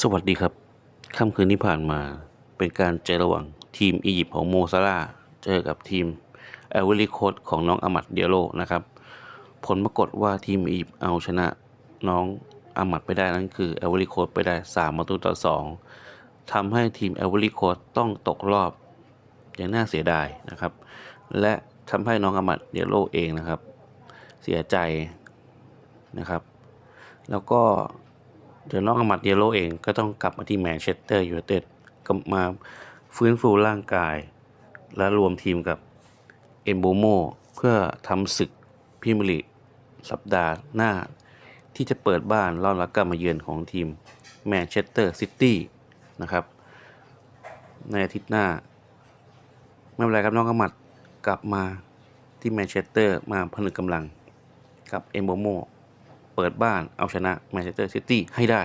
สวัสดีครับ ค่ำคืนที่ผ่านมาเป็นการเจอระหว่างทีมอียิปต์ของโมซาลาเจอกับทีมเอเวอรี่โคดของน้องอามัดเดียโลนะครับ ผลปรากฏว่าทีมอียิปต์เอาชนะน้องอามัดไปได้นั่นคือเอเวอรี่โคดไปได้ 3 ประตูต่อ 2ทำให้ทีมเอเวอรี่โคดต้องตกรอบอย่างน่าเสียดายนะครับ และทำให้น้องอามัดเดียโลเองนะครับ เสียใจนะครับ แล้วก็ เดี๋ยวน้องอามัดเดียโลเองก็ต้องกลับมาที่แมนเชสเตอร์ยูไนเต็ดกลับมาฟื้นฟูร่างกาย และรวมทีมกับเอมโบโมเพื่อทำศึกพรีเมียร์ลีกสัปดาห์หน้า ที่จะเปิดบ้านต้อนรับการมาเยือนของทีมแมนเชสเตอร์ซิตี้นะครับ ในอาทิตย์หน้า ไม่เป็นไรครับน้องอามัดกลับมาที่แมนเชสเตอร์มาผนึกกำลังกับเอมโบโม เปิดบ้านเอาชนะแมนเชสเตอร์ซิตี้ให้ได้